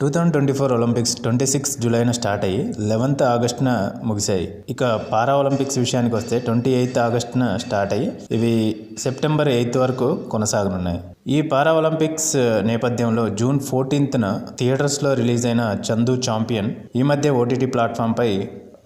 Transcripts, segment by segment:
Two thousand twenty four Olympics twenty six జూలైన start అయ్యి eleventh ఆగస్టున ముగిశాయి. ఇక పారా ఒలింపిక్స్ విషయానికి వస్తే ట్వంటీ ఎయిత్ ఆగస్టున స్టార్ట్ అయ్యి ఇవి సెప్టెంబర్ ఎయిత్ వరకు కొనసాగనున్నాయి. ఈ పారా ఒలింపిక్స్ నేపథ్యంలో జూన్ ఫోర్టీన్త్న థియేటర్స్లో రిలీజ్ అయిన చందు చాంపియన్ ఈ మధ్య ఓటీటీ ప్లాట్ఫామ్పై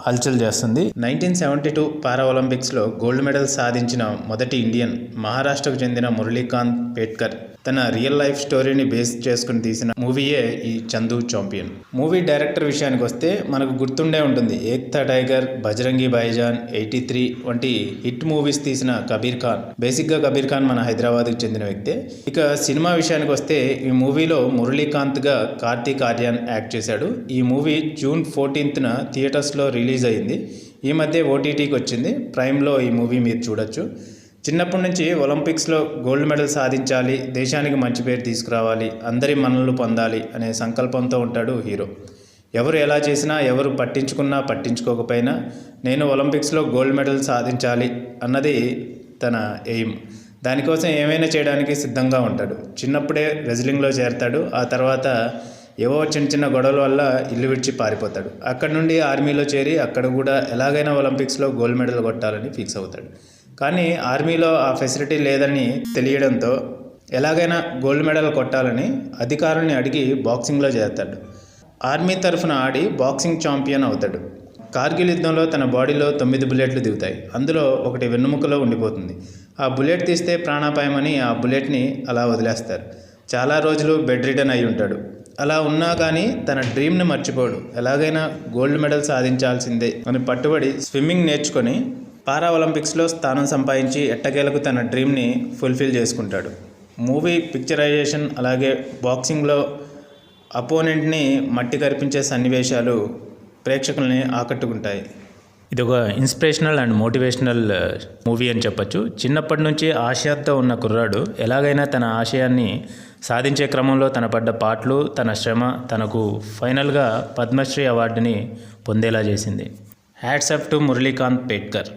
హల్చల్ చేస్తుంది. నైన్టీన్ సెవెంటీ టూ పారా ఒలింపిక్స్లో గోల్డ్ మెడల్ సాధించిన మొదటి ఇండియన్ మహారాష్ట్రకు చెందిన మురళీకాంత్ పేట్కర్ తన రియల్ లైఫ్ స్టోరీని బేస్ చేసుకుని తీసిన మూవీయే ఈ చందు చాంపియన్. మూవీ డైరెక్టర్ విషయానికి వస్తే మనకు గుర్తుండే ఉంటుంది. Ek Tha Tiger Bajrangi Bhaijaan eighty three వంటి హిట్ మూవీస్ తీసిన కబీర్ ఖాన్. బేసిక్గా కబీర్ ఖాన్ మన హైదరాబాద్కి చెందిన వ్యక్తే. ఇక సినిమా విషయానికి వస్తే ఈ మూవీలో మురళీకాంత్గా కార్తీక్ ఆర్యాన్ యాక్ట్ చేశాడు. ఈ మూవీ జూన్ ఫోర్టీన్త్న థియేటర్స్లో రిలీజ్ అయింది ఈ మధ్య ఓటీటీకి వచ్చింది. ప్రైమ్లో ఈ మూవీ మీరు చూడొచ్చు. చిన్నప్పటి నుంచి ఒలింపిక్స్లో గోల్డ్ మెడల్ సాధించాలి దేశానికి మంచి పేరు తీసుకురావాలి అందరి మన్నలు పొందాలి అనే సంకల్పంతో ఉంటాడు హీరో. ఎవరు ఎలా చేసినా ఎవరు పట్టించుకున్నా పట్టించుకోకపోయినా నేను ఒలింపిక్స్లో గోల్డ్ మెడల్ సాధించాలి అన్నది తన ఎయిమ్. దానికోసం ఏమైనా చేయడానికి సిద్ధంగా ఉంటాడు. చిన్నప్పుడే రెజ్లింగ్లో చేరతాడు. ఆ తర్వాత ఏవో చిన్న చిన్న గొడవల వల్ల ఇల్లు విడిచి పారిపోతాడు. అక్కడ నుండి ఆర్మీలో చేరి అక్కడ కూడా ఎలాగైనా ఒలింపిక్స్లో గోల్డ్ మెడల్ కొట్టాలని ఫిక్స్ అవుతాడు. కానీ ఆర్మీలో ఆ ఫెసిలిటీ లేదని తెలియడంతో ఎలాగైనా గోల్డ్ మెడల్ కొట్టాలని అధికారుల్ని అడిగి బాక్సింగ్లో చేస్తాడు ఆర్మీ తరఫున ఆడి బాక్సింగ్ ఛాంపియన్ అవుతాడు. కార్గిల్ యుద్ధంలో తన బాడీలో తొమ్మిది బుల్లెట్లు దిగుతాయి. అందులో ఒకటి వెన్నుముకలో ఉండిపోతుంది. ఆ బుల్లెట్ తీస్తే ప్రాణాపాయమని ఆ బుల్లెట్ని అలా వదిలేస్తారు. చాలా రోజులు బెడ్ రిటర్న్ అయి ఉంటాడు. అలా ఉన్నా కానీ తన డ్రీమ్ని మర్చిపోడు. ఎలాగైనా గోల్డ్ మెడల్ సాధించాల్సిందే అని పట్టుబడి స్విమ్మింగ్ నేర్చుకొని పారా ఒలింపిక్స్లో స్థానం సంపాదించి ఎట్టకేలకు తన డ్రీమ్ని ఫుల్ఫిల్ చేసుకుంటాడు. మూవీ పిక్చరైజేషన్ అలాగే బాక్సింగ్లో అపోనెంట్ని మట్టి కరిపించే సన్నివేశాలు ప్రేక్షకుల్ని ఆకట్టుకుంటాయి. ఇది ఒక ఇన్స్పిరేషనల్ అండ్ మోటివేషనల్ మూవీ అని చెప్పొచ్చు. చిన్నప్పటి నుంచి ఆశయాతో ఉన్న కుర్రాడు ఎలాగైనా తన ఆశయాన్ని సాధించే క్రమంలో తన పడ్డ పాటలు తన శ్రమ తనకు ఫైనల్గా పద్మశ్రీ అవార్డుని పొందేలా చేసింది. Hats to Muralikanth Petkar